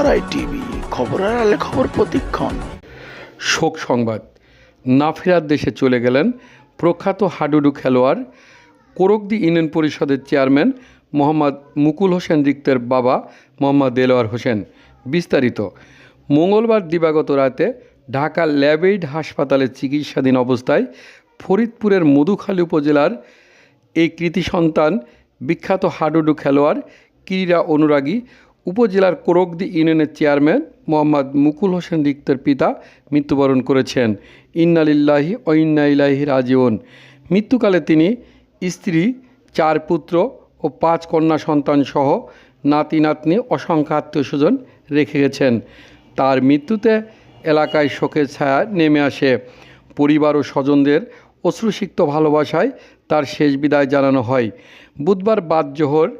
ওয়ারাই TV খবরের আলে খবর প্রতিক্ষণ। শোক সংবাদ। না ফেরার দেশে চলে গেলেন প্রখ্যাত হাডুডু খেলোয়াড়, কোরকদি ইউনিয়ন পরিষদের চেয়ারম্যান মোহাম্মদ মুকুল হোসেন রিক্তের বাবা মোহাম্মদ দেলোয়ার হোসেন। বিস্তারিত। মঙ্গলবার দিবাগত রাতে ঢাকা ল্যাবেইড হাসপাতালে চিকিৎসাধীন অবস্থায় ফরিদপুরের মধুখালী উপজেলার এই কৃতি সন্তান বিখ্যাত হাডুডু খেলোয়াড় ক্রীড়া অনুরাগী উপজেলার কোরকদি ইউনিয়নের চেয়ারম্যান মোহাম্মদ মুকুল হোসেন রিক্তের পিতা মৃত্যুবরণ করেছেন। ইন্নালিল্লাহি ঐন্নাইলাহি রাজিউন। মৃত্যুকালে তিনি স্ত্রী, চার পুত্র ও পাঁচ কন্যা সন্তান সহ নাতি নাতনি অসংখ্য আত্মীয় স্বজন রেখে গেছেন। তার মৃত্যুতে এলাকায় শোকের ছায়া নেমে আসে। পরিবার ও স্বজনদের অশ্রুসিক্ত ভালোবাসায় তার শেষ বিদায় জানানো হয়। বুধবার বাদ জোহর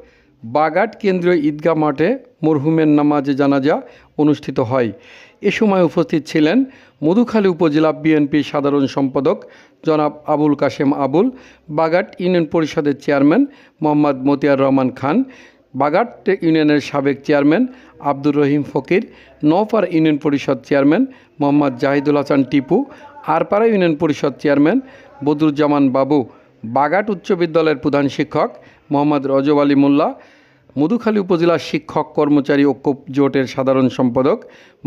বাগাট কেন্দ্রীয় ঈদগাহ মাঠে মরহুমের নামাজে জানাজা অনুষ্ঠিত হয়। এ সময় উপস্থিত ছিলেন মধুখালী উপজেলা বিএনপির সাধারণ সম্পাদক জনাব আবুল কাশেম আবুল, বাগাট ইউনিয়ন পরিষদের চেয়ারম্যান মোহাম্মদ মতিয়ার রহমান খান, বাগাট ইউনিয়নের সাবেক চেয়ারম্যান আব্দুর রহিম ফকির নওপাড়া ইউনিয়ন পরিষদ চেয়ারম্যান মোহাম্মদ জাহিদুল হাসান টিপু, আরপাড়া ইউনিয়ন পরিষদ চেয়ারম্যান বদরুজ্জামান বাবু বাগাট উচ্চ বিদ্যালয়ের প্রধান শিক্ষক মোহাম্মদ রজব আলী মোল্লা, মধুখালী উপজেলা শিক্ষক কর্মচারী ঐক্য জোটের সাধারণ সম্পাদক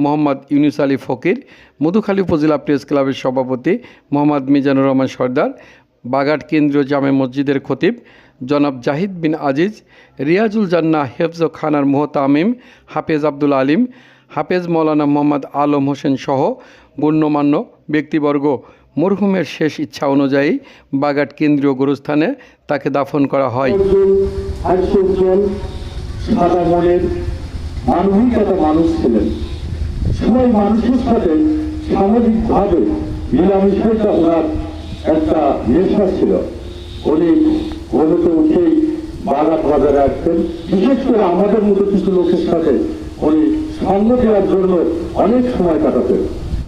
মোহাম্মদ ইউনুস আলী ফকির, মধুখালী উপজেলা প্রেস ক্লাবের সভাপতি মোহাম্মদ মিজানুর রহমান সর্দার, বাগাট কেন্দ্রীয় জামে মসজিদের খতিব জনাব জাহিদ বিন আজিজ, রিয়াজুল জান্না হেফজ খানার মোহতামিম হাফেজ আব্দুল আলিম, হাফেজ মৌলানা মোহাম্মদ আলম হোসেন সহ গণ্যমান্য ব্যক্তিবর্গ। মরহুমের শেষ ইচ্ছা অনুযায়ী বাগাট কেন্দ্রীয় গোরস্থানে তাকে দাফন করা হয়। মানবিকতা মানুষ ছিলেন। মানুষের সাথে সামাজিকভাবে মিলামিশাইটা ওনার একটা নেশা ছিল। উনি ঘুমোতে উঠেই বাগাত বাজারে আসতেন বিশেষ করে আমাদের মতো কিছু লোকের সাথে উনি সঙ্গ দেওয়ার জন্য অনেক সময় কাটাতেন।